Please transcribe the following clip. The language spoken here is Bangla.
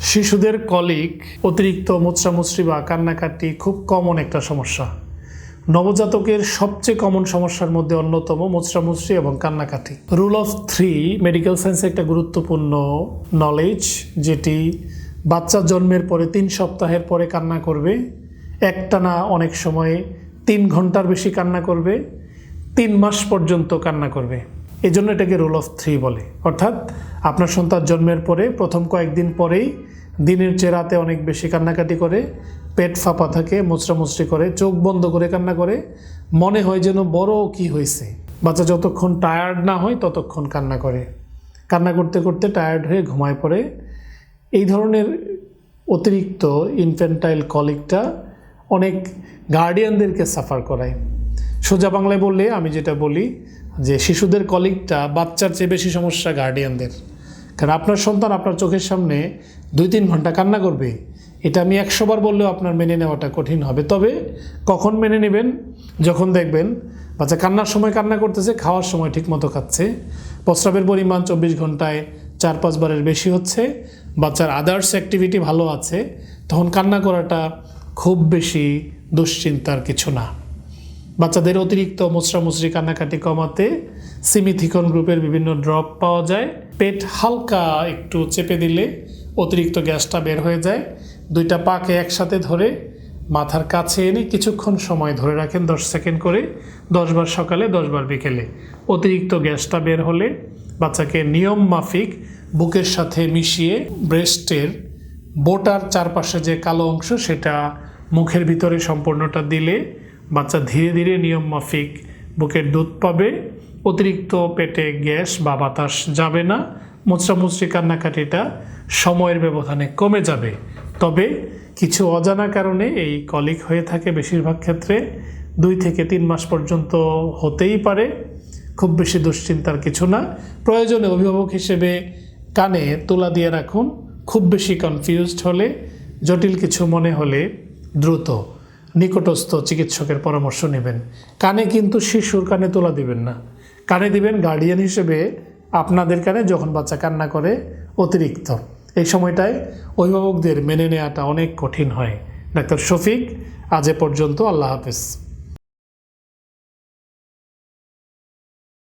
শিশুদের কলিক, অতিরিক্ত মোচড়ামুচড়ি বা কান্নাকাটি খুব কমন একটা সমস্যা। নবজাতকের সবচেয়ে কমন সমস্যার মধ্যে অন্যতম মোচড়ামুচড়ি এবং কান্নাকাটি। রুল অফ থ্রি মেডিকেল সায়েন্সে একটা গুরুত্বপূর্ণ নলেজ যেটি বাচ্চা জন্মের পরে তিন সপ্তাহের পরে কান্না করবে, একটানা অনেক সময় তিন ঘণ্টার বেশি কান্না করবে, তিন মাস পর্যন্ত কান্না করবে। এই জন্য এটাকে রুল অফ থ্রি বলে। অর্থাৎ আপনার সন্তান জন্মের পরে প্রথম কয়েকদিন পরেই দিনের চেয়ে রাতে অনেক বেশি কান্নাকাটি করে, পেট ফাঁপা থাকে, মোচড়ামুচড়ি করে, চোখ বন্ধ করে কান্না করে। মনে হয় যেন বড় কি হয়েছে। বাচ্চা যতক্ষণ টায়ার্ড না হয়, ততক্ষণ কান্না করে। কান্না করতে করতে টায়ার্ড হয়ে ঘুমায় পড়ে। এই ধরনের অতিরিক্ত ইনফেন্টাইল কলিকটা অনেক গার্ডিয়ানদেরকে সাফার করায়। সোজা বাংলায় বললে আমি যেটা বলি যে শিশুদের কলিকটা বাচ্চার চেয়ে বেশি সমস্যা গার্ডিয়ানদের কারণ আপনার সন্তান আপনার চোখের সামনে দুই তিন ঘণ্টা কান্না করবে। এটা আমি একশোবার বললেও আপনার মেনে নেওয়াটা কঠিন হবে। তবে কখন মেনে নেবেন, যখন দেখবেন, বাচ্চা কান্নার সময় কান্না করতেছে, খাওয়ার সময় ঠিকমতো খাচ্ছে, প্রস্রাবের পরিমাণ চব্বিশ ঘন্টায় চার পাঁচবারের বেশি হচ্ছে, বাচ্চার আদার্স অ্যাক্টিভিটি ভালো আছে, তখন কান্না করাটা খুব বেশি দুশ্চিন্তার কিছু না। বাচ্চাদের অতিরিক্ত মোচড়ামুচড়ি, কান্নাকাটি কমাতে সিমিথিকন গ্রুপের বিভিন্ন ড্রপ পাওয়া যায়। পেট হালকা একটু চেপে দিলে অতিরিক্ত গ্যাসটা বের হয়ে যায়। দুইটা পাকে একসাথে ধরে মাথার কাছে এনে কিছুক্ষণ সময় ধরে রাখেন দশ সেকেন্ড করে, দশবার সকালে, দশবার বিকেলে। অতিরিক্ত গ্যাসটা বের হলে বাচ্চাকে নিয়ম মাফিক বুকের সাথে মিশিয়ে ব্রেস্টের বোটার চারপাশে যে কালো অংশ সেটা মুখের ভিতরে সম্পূর্ণটা দিলে বাচ্চা ধীরে ধীরে নিয়ম মাফিক বুকের দুধ পাবে। অতিরিক্ত পেটে গ্যাস বা বাতাস যাবে না। মোচড়ামুচড়ি কান্নাকাটিটা সময়ের ব্যবধানে কমে যাবে। তবে কিছু অজানা কারণে এই কলিক হয়ে থাকে বেশিরভাগ ক্ষেত্রে দুই থেকে তিন মাস পর্যন্ত হতেই পারে। খুব বেশি দুশ্চিন্তার কিছু না। প্রয়োজনে অভিভাবক হিসেবে কানে তুলা দিয়ে রাখুন। খুব বেশি কনফিউজড হলে, জটিল কিছু মনে হলে দ্রুত নিকটস্থ চিকিৎসকের পরামর্শ নেবেন। কানে কিন্তু শিশুর কানে তোলা দিবেন না। কানে দিবেন গার্ডিয়ান হিসেবে আপনাদের কানে যখন বাচ্চা কান্না করে, অতিরিক্ত। এই সময়টায় অভিভাবকদের মেনে নেওয়াটা অনেক কঠিন হয়। ডাক্তার শফিক, আজ এ পর্যন্ত আল্লাহ হাফেজ।